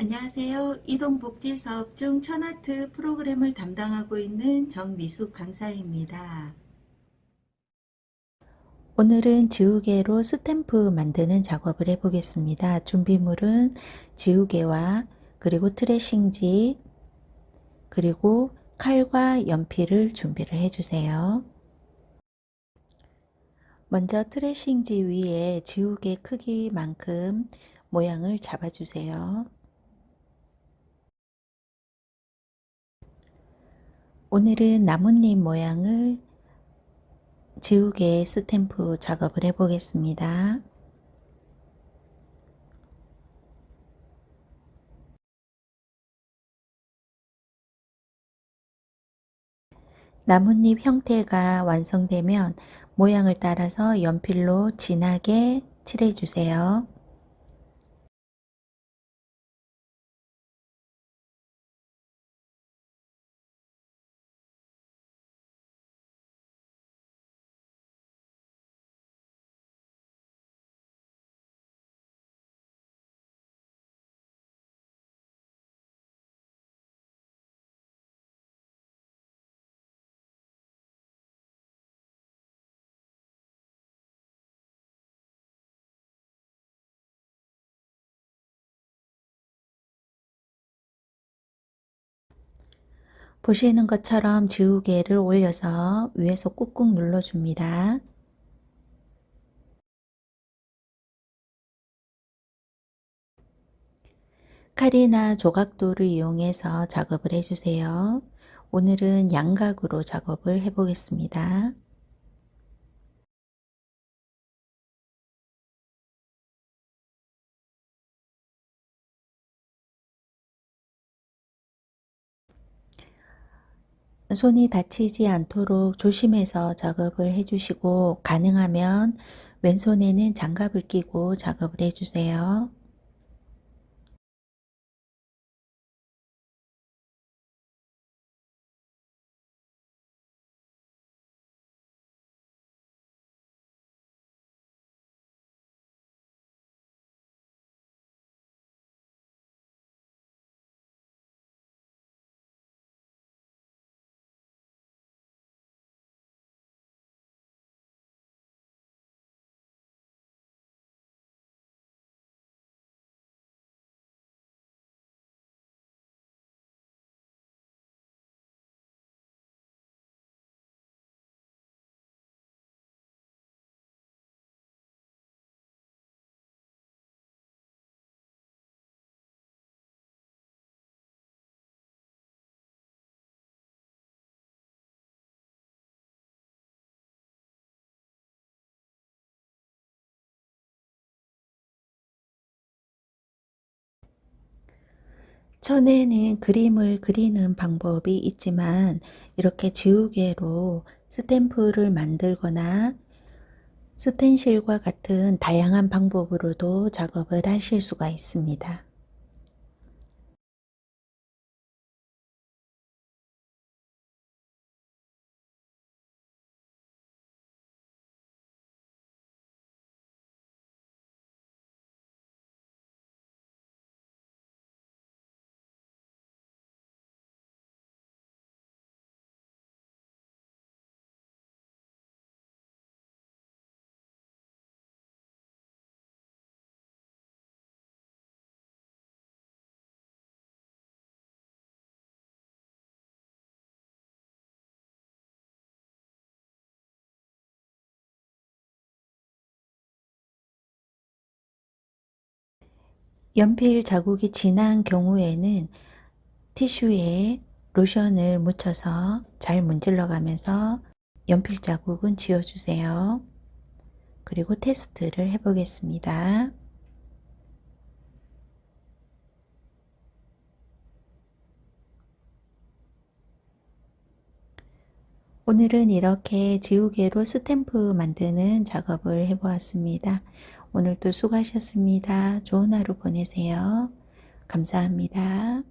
안녕하세요. 이동복지사업 중 천아트 프로그램을 담당하고 있는 정미숙 강사입니다. 오늘은 지우개로 스탬프 만드는 작업을 해보겠습니다. 준비물은 지우개와 그리고 트레싱지 그리고 칼과 연필을 준비를 해주세요. 먼저 트레싱지 위에 지우개 크기만큼 모양을 잡아주세요. 오늘은 나뭇잎 모양을 지우개 스탬프 작업을 해보겠습니다. 나뭇잎 형태가 완성되면 모양을 따라서 연필로 진하게 칠해주세요. 보시는 것처럼 지우개를 올려서 위에서 꾹꾹 눌러줍니다. 칼이나 조각도를 이용해서 작업을 해주세요. 오늘은 양각으로 작업을 해보겠습니다. 손이 다치지 않도록 조심해서 작업을 해주시고 가능하면 왼손에는 장갑을 끼고 작업을 해주세요. 천에는 그림을 그리는 방법이 있지만 이렇게 지우개로 스탬프를 만들거나 스텐실과 같은 다양한 방법으로도 작업을 하실 수가 있습니다. 연필 자국이 진한 경우에는 티슈에 로션을 묻혀서 잘 문질러 가면서 연필 자국은 지워주세요. 그리고 테스트를 해보겠습니다. 오늘은 이렇게 지우개로 스탬프 만드는 작업을 해보았습니다. 오늘도 수고하셨습니다. 좋은 하루 보내세요. 감사합니다.